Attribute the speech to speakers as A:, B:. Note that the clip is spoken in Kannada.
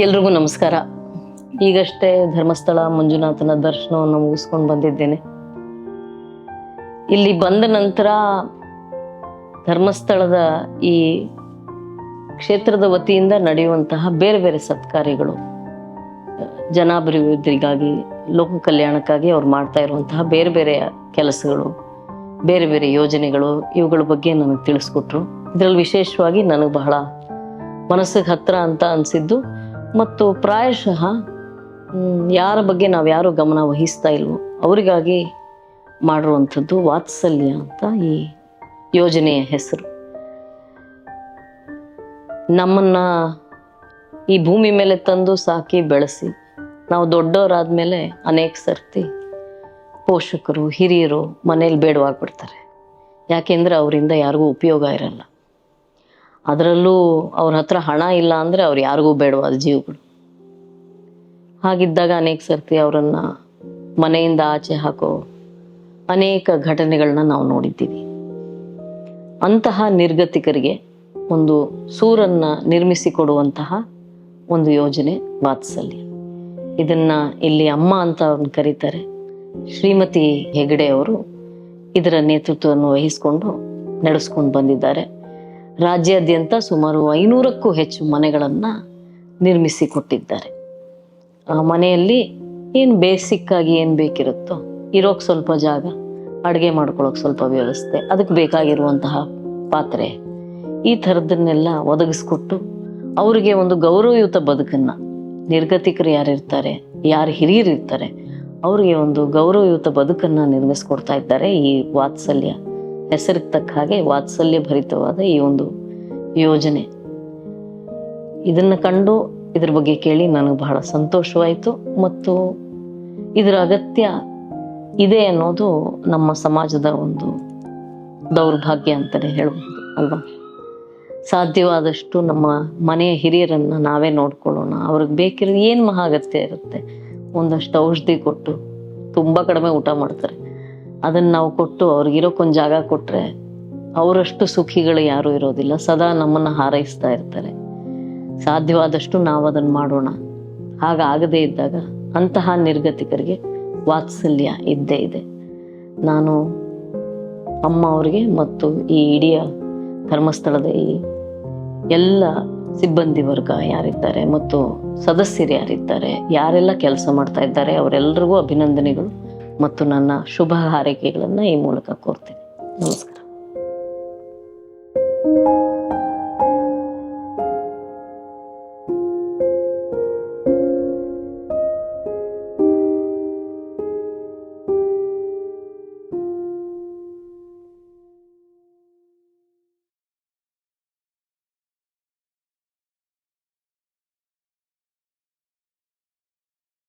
A: ಎಲ್ರಿಗೂ ನಮಸ್ಕಾರ. ಈಗಷ್ಟೇ ಧರ್ಮಸ್ಥಳ ಮಂಜುನಾಥನ ದರ್ಶನವನ್ನು ಮುಗಿಸ್ಕೊಂಡು ಬಂದಿದ್ದೇನೆ. ಇಲ್ಲಿ ಬಂದ ನಂತರ ಧರ್ಮಸ್ಥಳದ ಈ ಕ್ಷೇತ್ರದ ವತಿಯಿಂದ ನಡೆಯುವಂತಹ ಬೇರೆ ಬೇರೆ ಸತ್ಕಾರ್ಯಗಳು, ಜನಾಭಿವೃದ್ಧಿಗಾಗಿ, ಲೋಕ ಕಲ್ಯಾಣಕ್ಕಾಗಿ ಅವ್ರು ಮಾಡ್ತಾ ಇರುವಂತಹ ಬೇರೆ ಬೇರೆ ಕೆಲಸಗಳು, ಬೇರೆ ಬೇರೆ ಯೋಜನೆಗಳು, ಇವುಗಳ ಬಗ್ಗೆ ನನಗೆ ತಿಳಿಸ್ಕೊಟ್ರು. ಇದರಲ್ಲಿ ವಿಶೇಷವಾಗಿ ನನಗೆ ಬಹಳ ಮನಸ್ಸಿಗೆ ಹತ್ರ ಅಂತ ಅನಿಸಿದ್ದು ಮತ್ತು ಪ್ರಾಯಶಃ ಯಾರ ಬಗ್ಗೆ ನಾವು ಯಾರು ಗಮನ ವಹಿಸ್ತಾ ಇಲ್ವೋ, ಅವರಿಗಾಗಿ ಮಾಡಿರುವಂಥದ್ದು ವಾತ್ಸಲ್ಯ ಅಂತ ಈ ಯೋಜನೆಯ ಹೆಸರು. ನಮ್ಮನ್ನ ಈ ಭೂಮಿ ಮೇಲೆ ತಂದು ಸಾಕಿ ಬೆಳೆಸಿ, ನಾವು ದೊಡ್ಡವರಾದ ಮೇಲೆ ಅನೇಕ ಸರ್ತಿ ಪೋಷಕರು, ಹಿರಿಯರು ಮನೇಲಿ ಬೇಡವಾಗ್ಬಿಡ್ತಾರೆ ಯಾಕೆಂದರೆ ಅವರಿಂದ ಯಾರಿಗೂ ಉಪಯೋಗ ಇರಲ್ಲ. ಅದರಲ್ಲೂ ಅವ್ರ ಹತ್ರ ಹಣ ಇಲ್ಲ ಅಂದರೆ ಅವ್ರು ಯಾರಿಗೂ ಬೇಡವಾದ ಜೀವಗಳು ಹಾಗಿದ್ದಾಗ ಅನೇಕ ಸರ್ತಿ ಅವರನ್ನ ಮನೆಯಿಂದ ಆಚೆ ಹಾಕೋ ಅನೇಕ ಘಟನೆಗಳನ್ನ ನಾವು ನೋಡಿದ್ದೀವಿ. ಅಂತಹ ನಿರ್ಗತಿಕರಿಗೆ ಒಂದು ಸೂರನ್ನ ನಿರ್ಮಿಸಿ ಕೊಡುವಂತಹ ಒಂದು ಯೋಜನೆ ವಾತ್ಸಲ್ಯ. ಇದನ್ನ ಇಲ್ಲಿ ಅಮ್ಮ ಅಂತ ಕರೀತಾರೆ. ಶ್ರೀಮತಿ ಹೆಗಡೆ ಅವರು ಇದರ ನೇತೃತ್ವವನ್ನು ವಹಿಸಿಕೊಂಡು ನಡೆಸ್ಕೊಂಡು ಬಂದಿದ್ದಾರೆ. ರಾಜ್ಯಾದ್ಯಂತ ಸುಮಾರು ಐನೂರಕ್ಕೂ ಹೆಚ್ಚು ಮನೆಗಳನ್ನು ನಿರ್ಮಿಸಿ ಕೊಟ್ಟಿದ್ದಾರೆ ಆ ಮನೆಯಲ್ಲಿ ಏನು ಬೇಸಿಕ್ ಆಗಿ ಏನು ಬೇಕಿರುತ್ತೋ ಇರೋಕ್ಕೆ ಸ್ವಲ್ಪ ಜಾಗ, ಅಡುಗೆ ಮಾಡ್ಕೊಳ್ಳೋಕೆ ಸ್ವಲ್ಪ ವ್ಯವಸ್ಥೆ, ಅದಕ್ಕೆ ಬೇಕಾಗಿರುವಂತಹ ಪಾತ್ರೆ. ಈ ಥರದನ್ನೆಲ್ಲ ಒದಗಿಸ್ಕೊಟ್ಟು ಅವರಿಗೆ ಒಂದು ಗೌರವಯುತ ಬದುಕನ್ನ ನಿರ್ಗತಿಕರು ಯಾರಿರ್ತಾರೆ, ಯಾರು ಹಿರಿಯರಿರ್ತಾರೆ, ಅವರಿಗೆ ಒಂದು ಗೌರವಯುತ ಬದುಕನ್ನ ನಿರ್ಮಿಸ್ಕೊಡ್ತಾ ಇದ್ದಾರೆ ಈ ವಾತ್ಸಲ್ಯ. ಹೆಸರಿಗೆ ತಕ್ಕ ಹಾಗೆ ವಾತ್ಸಲ್ಯ ಭರಿತವಾದ ಈ ಒಂದು ಯೋಜನೆ. ಇದನ್ನು ಕಂಡು ಇದ್ರ ಬಗ್ಗೆ ಕೇಳಿ ನನಗೆ ಬಹಳ ಸಂತೋಷವಾಯಿತು. ಮತ್ತು ಇದರ ಅಗತ್ಯ ಇದೆ ಅನ್ನೋದು ನಮ್ಮ ಸಮಾಜದ ಒಂದು ದೌರ್ಭಾಗ್ಯ ಅಂತಲೇ ಹೇಳ್ಬೋದು ಅಲ್ವಾ? ಸಾಧ್ಯವಾದಷ್ಟು ನಮ್ಮ ಮನೆಯ ಹಿರಿಯರನ್ನ ನಾವೇ ನೋಡ್ಕೊಳ್ಳೋಣ. ಅವ್ರಿಗೆ ಬೇಕಿರೋ ಏನು ಮಹಾ ಅಗತ್ಯ ಇರುತ್ತೆ? ಒಂದಷ್ಟು ಔಷಧಿ ಕೊಟ್ಟು ತುಂಬ ಕಡಿಮೆ ಊಟ ಮಾಡ್ತಾರೆ. ಅದನ್ನು ನಾವು ಕೊಟ್ಟು ಅವ್ರಿಗಿರೋಕ್ಕೊಂದು ಜಾಗ ಕೊಟ್ಟರೆ ಅವರಷ್ಟು ಸುಖಿಗಳು ಯಾರೂ ಇರೋದಿಲ್ಲ. ಸದಾ ನಮ್ಮನ್ನು ಹಾರೈಸ್ತಾ ಇರ್ತಾರೆ. ಸಾಧ್ಯವಾದಷ್ಟು ನಾವು ಅದನ್ನು ಮಾಡೋಣ. ಹಾಗಾಗದೇ ಇದ್ದಾಗ ಅಂತಹ ನಿರ್ಗತಿಕರಿಗೆ ವಾತ್ಸಲ್ಯ ಇದ್ದೇ ಇದೆ. ನಾನು ಅಮ್ಮ ಅವರಿಗೆ ಮತ್ತು ಈ ಇಡೀ ಧರ್ಮಸ್ಥಳದ ಈ ಎಲ್ಲ ಸಿಬ್ಬಂದಿ ವರ್ಗ ಯಾರಿದ್ದಾರೆ ಮತ್ತು ಸದಸ್ಯರು ಯಾರಿದ್ದಾರೆ, ಯಾರೆಲ್ಲ ಕೆಲಸ ಮಾಡ್ತಾ ಇದ್ದಾರೆ ಅವರೆಲ್ಲರಿಗೂ ಅಭಿನಂದನೆಗಳು. ಮತ್ತು ನನ್ನ ಶುಭ ಹಾರೈಕೆಗಳನ್ನು ಈ ಮೂಲಕ ಕೋರ್ತೀನಿ. ನಮಸ್ಕಾರ.